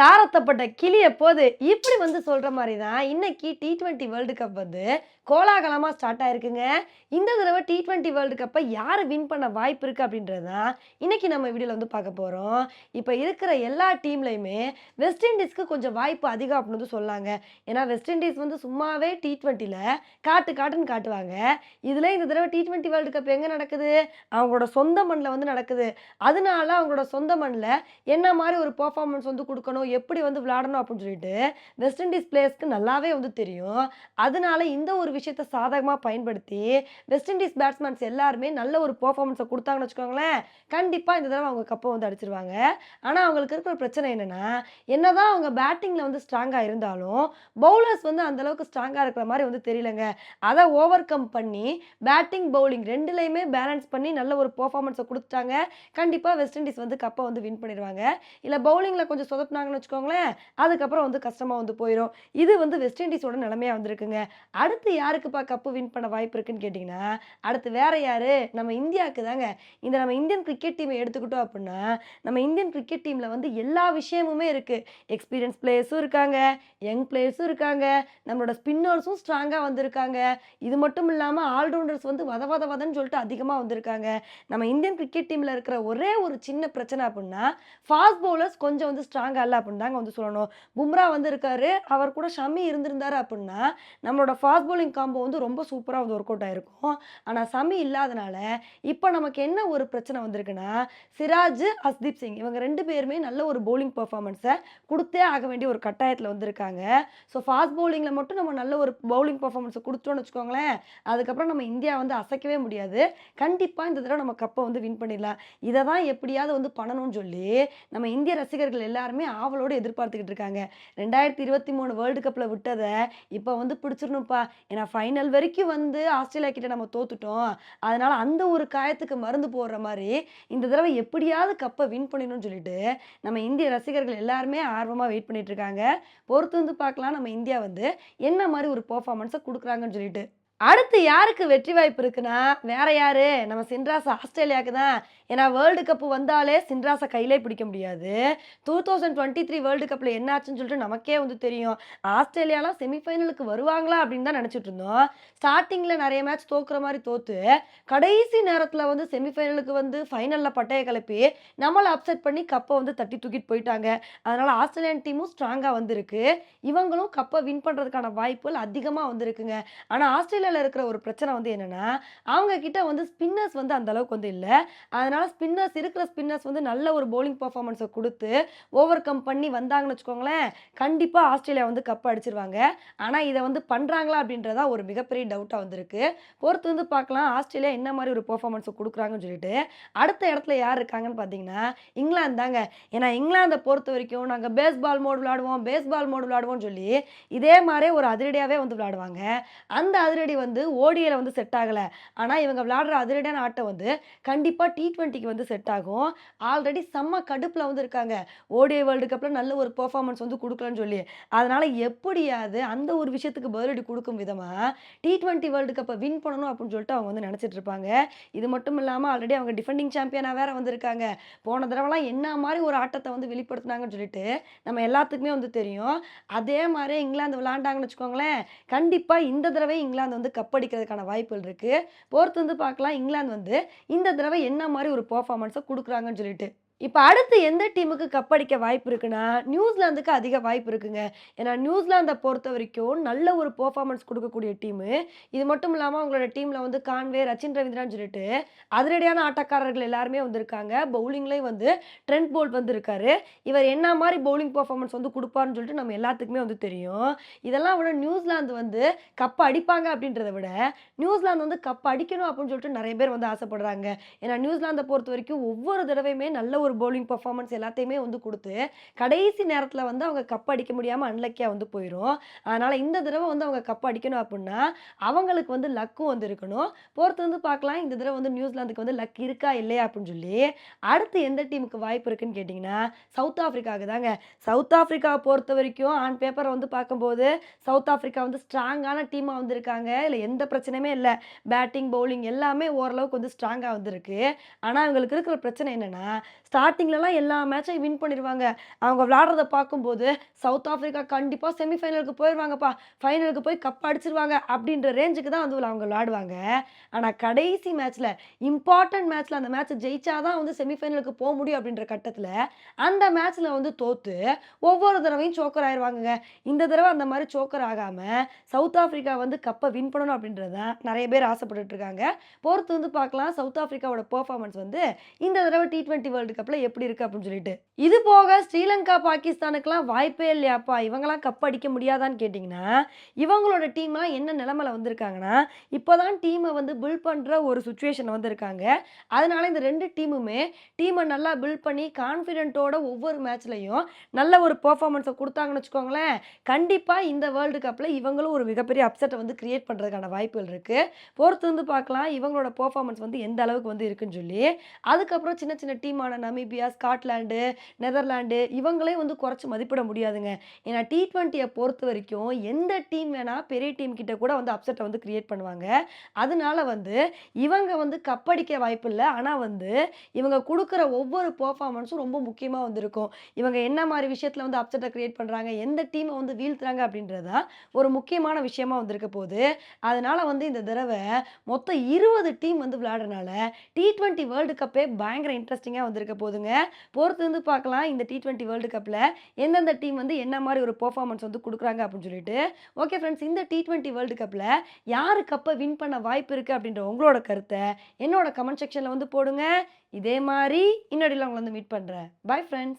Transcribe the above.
தாரத்தப்பட்ட கிளிய போது இப்படி வந்து சொல்ற மாதிரி தான் இன்னைக்கு டி ட்வெண்ட்டி வேர்ல்டு கப் வந்து கோலாகலமாக ஸ்டார்ட் ஆயிருக்குங்க. இந்த தடவை டி ட்வெண்ட்டி வேர்ல்டு கப்பை யார் வின் பண்ண வாய்ப்பு இருக்குது அப்படின்றது தான் இன்னைக்கு நம்ம வீடியோவில் வந்து பார்க்க போகிறோம் இப்போ இருக்கிற எல்லா டீம்லையுமே வெஸ்ட் இண்டீஸ்க்கு கொஞ்சம் வாய்ப்பு அதிகம் அப்படின்னு சொல்லாங்க ஏன்னா வெஸ்ட் இண்டீஸ் வந்து சும்மாவே டி ட்வெண்ட்டியில் காட்டு காட்டுன்னு காட்டுவாங்க. இதில் இந்த தடவை டி ட்வெண்ட்டி வேர்ல்டு கப் எங்கே நடக்குது? அவங்களோட சொந்த மண்ணில் வந்து நடக்குது. அதனால அவங்களோட சொந்த மண்ணில் என்ன மாதிரி ஒரு பெர்ஃபார்மன்ஸ் வந்து கொடுக்கணும்? எப்படி வந்து விளையாடணும் அப்படின்னு சொல்லிட்டு வெஸ்ட் இண்டீஸ் பிளேயர்ஸ்க்கு நல்லாவே வந்து தெரியும். அதனால இந்த ஒரு விஷயத்தை சாதகமாக பயன்படுத்தி வெஸ்ட் இண்டீஸ் பேட்ஸ்மேன்ஸ் எல்லாருமே நல்ல ஒரு பர்ஃபார்மன்ஸை கொடுத்தாங்கன்னு வச்சுக்கோங்களேன். கண்டிப்பாக இந்த தடவை அவங்க கப்பை வந்து அடிச்சிருவாங்க. ஆனால் அவங்களுக்கு இருக்கிற பிரச்சனை என்னென்னா என்னதான் அவங்க பேட்டிங்கில் வந்து ஸ்ட்ராங்காக இருந்தாலும் பவுலர்ஸ் வந்து அந்தளவுக்கு ஸ்ட்ராங்காக இருக்கிற மாதிரி வந்து தெரியலங்க. அதை ஓவர் கம் பண்ணி பேட்டிங் பவுலிங் ரெண்டுலேயுமே பேலன்ஸ் பண்ணி நல்ல ஒரு பர்ஃபார்மன்ஸை கொடுத்துட்டாங்க. கண்டிப்பாக வெஸ்ட் இண்டீஸ் வந்து கப்பை வந்து வின் பண்ணிடுவாங்க இல்லை பவுலிங்கில் கொஞ்சம் சொதப்பினாங்கன்னு வச்சுக்கோங்களேன் அதுக்கப்புறம் வந்து கஷ்டமாக வந்து போயிடும் இது வந்து வெஸ்ட் இண்டீஸோட நிலைமையாக வந்திருக்குங்க. அடுத்து யாருக்குப்பா கப்பு வின் பண்ண வாய்ப்பு இருக்குன்னு கேட்டிங்கன்னா அடுத்து வேற யார்? நம்ம இந்தியாவுக்கு தாங்க. இந்த நம்ம இந்தியன் கிரிக்கெட் டீமை எடுத்துக்கிட்டோம் அப்படின்னா நம்ம இந்தியன் கிரிக்கெட் டீமில் வந்து எல்லா விஷயமுமே இருக்குது எக்ஸ்பீரியன்ஸ் பிளேயர்ஸும் இருக்காங்க யங் பிளேயர்ஸும் இருக்காங்க நம்மளோட ஸ்பின்னர்ஸும் ஸ்ட்ராங்காக வந்திருக்காங்க. இது மட்டும் இல்லாமல் ஆல்ரவுண்டர்ஸ் வந்து வத வத வதன்னு சொல்லிட்டு அதிகமாக வந்திருக்காங்க. நம்ம இந்தியன் கிரிக்கெட் டீமில் இருக்கிற ஒரே ஒரு சின்ன பிரச்சனை அப்படின்னா ஃபாஸ்ட் பவுலர்ஸ் கொஞ்சம் வந்து ஸ்ட்ராங்காக இல்லை அப்படின்னு தாங்க வந்து சொல்லணும். பும்ரா வந்து இருக்காரு. அவர் கூட ஷமி இருந்திருந்தாரு அப்படின்னா நம்மளோட ஃபாஸ்ட் பவுலிங் காம்போ வந்து ரொம்ப சூப்பராக வந்து ஒர்க் அவுட் ஆயிருக்கும். ஆனால் சமி இல்லாதனால இப்போ நமக்கு என்ன ஒரு பிரச்சனை வந்திருக்குன்னா சிராஜ் ஹஸ்தீப் சிங் இவங்க ரெண்டு பேருமே நல்ல ஒரு பவுலிங் பர்ஃபார்மன்ஸை கொடுத்தே ஆக வேண்டிய ஒரு கட்டாயத்தில் வந்திருக்காங்க. ஸோ ஃபாஸ்ட் பவுலிங்கில் மட்டும் நம்ம நல்ல ஒரு பவுலிங் பர்ஃபார்மன்ஸை கொடுத்தோன்னு வச்சுக்கோங்களேன் அதுக்கப்புறம் நம்ம இந்தியா வந்து அசைக்கவே முடியாது. கண்டிப்பாக இந்த தடவை நம்ம கப்பை வந்து வின் பண்ணிடலாம். இதை தான் எப்படியாவது வந்து பண்ணணும்னு சொல்லி நம்ம இந்திய ரசிகர்கள் எல்லாருமே ஆவலோடு எதிர்பார்த்துக்கிட்டு இருக்காங்க. ரெண்டாயிரத்தி இருபத்தி மூணு வேர்ல்டு கப்பில் விட்டதை இப்போ வந்து பிடிச்சிடணும்ப்பா. ஏன்னா ஃபைனல் வரைக்கும் வந்து ஆஸ்திரேலியா கிட்ட நம்ம தோத்துட்டோம். அதனால் அந்த ஒரு காயத்துக்கு மருந்து போடுற மாதிரி இந்த தடவை எப்படியாவது கப்பை வின் பண்ணணும்னு சொல்லிட்டு நம்ம இந்திய ரசிகர்கள் எல்லாருமே ஆர்வமாக வெயிட் பண்ணிட்டு இருக்காங்க. பொறுத்து வந்து பார்க்கலாம். நம்ம இந்தியா வந்து என்ன மாதிரி ஒரு பர்ஃபார்மன்ஸை கொடுக்குறாங்கன்னு சொல்லிட்டு. அடுத்து யாருக்கு வெற்றி வாய்ப்பு இருக்குன்னா வேற யாரு? நம்ம சின்ராஸ் ஆஸ்திரேலியாவுக்கு தான். ஏன்னா வேர்ல்டு கப்பு வந்தாலே சின்ராஸை கையிலே பிடிக்க முடியாது. Two thousand twenty three world கப்பில் என்னாச்சுன்னு சொல்லிட்டு நமக்கே வந்து தெரியும். ஆஸ்திரேலியாலாம் செமிஃபைனலுக்கு வருவாங்களா அப்படின்னு தான் நினச்சிட்டு இருந்தோம். ஸ்டார்டிங்கில் நிறைய மேட்ச் தோக்குற மாதிரி தோத்து கடைசி நேரத்தில் வந்து செமிஃபைனலுக்கு வந்து ஃபைனலில் பட்டையை கிளப்பி நம்மளை அப்செட் பண்ணி கப்பை வந்து தட்டி தூக்கிட்டு போயிட்டாங்க. அதனால் ஆஸ்திரேலியன் டீமும் ஸ்ட்ராங்காக வந்திருக்கு. இவங்களும் கப்பை வின் பண்ணுறதுக்கான வாய்ப்புகள் அதிகமாக வந்திருக்குங்க. ஆனால் ஆஸ்திரேலியா இந்தியாவில் இருக்கிற ஒரு பிரச்சனை வந்து என்னென்னா அவங்க கிட்ட வந்து ஸ்பின்னர்ஸ் வந்து அந்த அளவுக்கு வந்து இல்லை. அதனால ஸ்பின்னர்ஸ் இருக்கிற ஸ்பின்னர்ஸ் வந்து நல்ல ஒரு பவுலிங் பர்ஃபார்மன்ஸை கொடுத்து ஓவர் கம் பண்ணி வந்தாங்கன்னு வச்சுக்கோங்களேன் கண்டிப்பாக ஆஸ்திரேலியா வந்து கப் அடிச்சிருவாங்க. ஆனால் இதை வந்து பண்ணுறாங்களா அப்படின்றதா ஒரு மிகப்பெரிய டவுட்டாக வந்திருக்கு. பொறுத்து வந்து பார்க்கலாம் ஆஸ்திரேலியா என்ன மாதிரி ஒரு பெர்ஃபார்மன்ஸை கொடுக்குறாங்கன்னு சொல்லிட்டு. அடுத்த இடத்துல யார் இருக்காங்கன்னு பார்த்தீங்கன்னா இங்கிலாந்து தாங்க. ஏன்னா இங்கிலாந்தை பொறுத்த வரைக்கும் நாங்கள் பேஸ்பால் மோடு விளாடுவோம் பேஸ்பால் மோடு விளாடுவோம்னு சொல்லி இதே மாதிரி ஒரு அதிரடியாகவே வந்து விளாடுவாங்க அந்த அதிரடி வந்து ஓடியில் வந்து செட் ஆகலை. ஆனால் இவங்க விளாடுற அதிரடியான ஆட்டம் வந்து கண்டிப்பாக டி ட்வெண்ட்டிக்கு வந்து செட் ஆகும். ஆல்ரெடி செம்ம கடுப்பில் வந்து இருக்காங்க. ஓடிஐ வேர்ல்டு கப்பில் நல்ல ஒரு பெர்ஃபார்மன்ஸ் வந்து கொடுக்கலன்னு சொல்லி. அதனால் எப்படியாவது அந்த ஒரு விஷயத்துக்கு பதிலடி கொடுக்கும் விதமாக டி ட்வெண்ட்டி வேர்ல்டு கப்பை வின் பண்ணணும் அப்படின்னு சொல்லிட்டு அவங்க வந்து நினச்சிட்டு இருப்பாங்க. இது மட்டும் இல்லாமல் ஆல்ரெடி அவங்க டிஃபெண்டிங் சாம்பியனாக வேற வந்திருக்காங்க போன தடவைலாம் என்ன மாதிரி ஒரு ஆட்டத்தை வந்து வெளிப்படுத்தினாங்கன்னு சொல்லிட்டு நம்ம எல்லாத்துக்குமே வந்து தெரியும். அதே மாதிரி இங்கிலாந்து விளாண்டாங்கன்னு வச்சுக்கோங்களேன். கண்டிப்பாக இந்த தடவை இங்கிலாந்து வந்து கப் அடிக்கிறதுக்கான வாய்ப்புகள் இருக்குது பொறுத்து வந்து பார்க்கலாம். இங்கிலாந்து வந்து இந்த தடவை என்ன மாதிரி ஒரு பர்ஃபார்மன்ஸை கொடுக்குறாங்கன்னு சொல்லிட்டு. இப்போ அடுத்து எந்த டீமுக்கு கப் அடிக்க வாய்ப்பு இருக்குன்னா நியூசிலாந்துக்கு அதிக வாய்ப்பு இருக்குங்க. ஏன்னா நியூசிலாந்தை பொறுத்த வரைக்கும் நல்ல ஒரு பர்ஃபார்மன்ஸ் கொடுக்கக்கூடிய டீமு. இது மட்டும் இல்லாமல் அவங்களோட டீமில் வந்து கான்வே ரச்சின் ரவீந்திரான்னு சொல்லிட்டு அதிரடியான ஆட்டக்காரர்கள் எல்லாருமே வந்திருக்காங்க. பவுலிங்லேயும் வந்து ட்ரெண்ட் போல்ட் வந்திருக்காரு. இவர் என்ன மாதிரி பவுலிங் பெர்ஃபார்மன்ஸ் வந்து கொடுப்பாருன்னு சொல்லிட்டு நம்ம எல்லாத்துக்குமே வந்து தெரியும். இதெல்லாம் விட நியூசிலாந்து வந்து கப் அடிப்பாங்க அப்படின்றத விட நியூசிலாந்து வந்து கப் அடிக்கணும் அப்படின்னு சொல்லிட்டு நிறைய பேர் வந்து ஆசைப்படுறாங்க. ஏன்னா நியூசிலாந்தை பொறுத்த வரைக்கும் ஒவ்வொரு தடவையுமே நல்ல ஒரு பவுலிங் பர்ஃபார்மன்ஸ் எல்லாத்தையுமே வந்து கொடுத்து கடைசி நேரத்தில் வந்து அவங்க கப் அடிக்க முடியாமல் அன்லக்கியாக வந்து போயிடும் அதனால் இந்த தடவை வந்து அவங்க கப் அடிக்கணும் அப்படின்னா அவங்களுக்கு வந்து லக்கும் வந்து இருக்கணும். பொறுத்து வந்து பார்க்கலாம் இந்த தடவை வந்து நியூசிலாந்துக்கு வந்து லக் இருக்கா இல்லையா அப்படின்னு சொல்லி. அடுத்து எந்த டீமுக்கு வாய்ப்பு இருக்குன்னு கேட்டிங்கன்னா சவுத் ஆஃப்ரிக்காவுக்கு தாங்க. சவுத் ஆஃப்ரிக்காவை பொறுத்த வரைக்கும் ஆன் பேப்பரை வந்து பார்க்கும்போது சவுத் ஆஃப்ரிக்கா வந்து ஸ்ட்ராங்கான டீமாக வந்திருக்காங்க இல்லை எந்த பிரச்சனையுமே இல்லை. பேட்டிங் பவுலிங் எல்லாமே ஓரளவுக்கு வந்து ஸ்ட்ராங்காக வந்திருக்கு ஆனால் அவங்களுக்கு இருக்கிற பிரச்சனை என்னென்னா ஸ்டார்டிங்லலாம் எல்லா மேட்சையும் வின் பண்ணிடுவாங்க அவங்க விளாடுறத பார்க்கும்போது, சவுத் ஆஃப்ரிக்கா கண்டிப்பாக செமி ஃபைனலுக்கு ஃபைனலுக்கு போய் கப் அடிச்சிருவாங்க அப்படின்ற ரேஞ்சுக்கு தான் வந்து அவங்க விளாடுவாங்க ஆனால் கடைசி மேட்ச்சில் இம்பார்ட்டன்ட் மேட்ச்சில் அந்த மேட்ச்சை ஜெயிச்சா தான் வந்து செமி ஃபைனலுக்கு முடியும் அப்படின்ற கட்டத்தில் அந்த மேட்ச்சில் வந்து தோற்று ஒவ்வொரு தடவையும் சோக்கர் ஆயிடுவாங்க இந்த தடவை அந்த மாதிரி சோக்கர் ஆகாமல் சவுத் ஆஃப்ரிக்கா வந்து கப்பை வின் பண்ணணும் அப்படின்றது தான் நிறைய பேர் ஆசைப்பட்டுட்டு இருக்காங்க. பொறுத்து வந்து பார்க்கலாம் சவுத் ஆஃப்ரிக்காவோட பெர்ஃபார்மன்ஸ் வந்து இந்த தடவை டி ட்வெண்ட்டி வேர்ல்டு கப்ல எப்படி இருக்கு அப்படின்னு சொல்லிட்டு. இது போக ஸ்ரீலங்கா, பாகிஸ்தானுக்கெல்லாம் வாய்ப்பே இல்லையாப்பா, இவங்கலாம் கப் அடிக்க முடியாதான்னு கேட்டீங்கன்னா, இவங்களோட டீம்லாம் என்ன நிலைமையில வந்திருக்காங்கன்னா, இப்போ தான் டீமை வந்து பில்ட் பண்ற ஒரு சுச்சுவேஷன் வந்திருக்காங்க அதனால இந்த ரெண்டு டீமுமே டீமை நல்லா பில்ட் பண்ணி கான்ஃபிடென்ட்டோட ஒவ்வொரு மேட்ச்லையும் நல்ல ஒரு பர்ஃபார்மன்ஸை கொடுத்தாங்கன்னு வச்சுக்கோங்களேன், கண்டிப்பாக இந்த வேர்ல்டு கப்பில் இவங்களும் ஒரு மிகப்பெரிய அப்செட்டை வந்து கிரியேட் பண்ணுறதுக்கான வாய்ப்புகள் இருக்கு. பொறுத்து வந்து பார்க்கலாம் இவங்களோட பர்ஃபார்மன்ஸ் வந்து எந்த அளவுக்கு வந்து இருக்குன்னு சொல்லி. அதுக்கப்புறம் சின்ன சின்ன டீமான நமீபியா, ஸ்காட்லாண்டு நெதர்லாண்டு இவங்களையும் வந்து குறைச்சி மதிப்பிட முடியாதுங்க. ஏன்னா டி20ய பொறுத்தவரைக்கும் எந்த டீம் வேணால் பெரிய டீம் கிட்ட கூட வந்து அப்செட்டை வந்து கிரியேட் பண்ணுவாங்க. அதனால வந்து இவங்க வந்து கப் அடிக்க இல்லை ஆனால் வந்து இவங்க கொடுக்குற ஒவ்வொரு பெர்ஃபார்மன்ஸும் ரொம்ப முக்கியமாக வந்து இருக்கும். இவங்க என்ன மாதிரி விஷயத்தில் வந்து அப்செட்டை கிரியேட் பண்ணுறாங்க எந்த டீமை வந்து வீழ்த்துறாங்க அப்படின்றது தான் ஒரு முக்கியமான விஷயமா வந்திருக்க போது. அதனால வந்து இந்த தடவை மொத்தம் 20 டீம் வந்து விளையாடுறனால, டி20 வேர்ல்டு கப்பே பயங்கர இன்ட்ரெஸ்டிங்காக வந்திருக்க போதுங்க. பொறுத்து வந்து பார்க்கலாம் இந்த டி20 வேர்ல்டு கப்பில் எந்தெந்த டீம் வந்து என்ன மாதிரி ஒரு பர்ஃபார்மன்ஸ் வந்து கொடுக்குறாங்க அப்படின்னு சொல்லிட்டு. ஓகே ஃப்ரெண்ட்ஸ் இந்த டி20 வேர்ல்டு கப்பில் யார் கப்பை வின் பண்ண வாய்ப்பு இருக்கு அப்படின்ற உங்களோட கருத்தை என்னோட கமெண்ட் செக்ஷனில் வந்து போடுங்க. இதே மாதிரி இன்னொரு உங்களை வந்து மீட் பண்ணுறேன் பாய் ஃப்ரெண்ட்ஸ்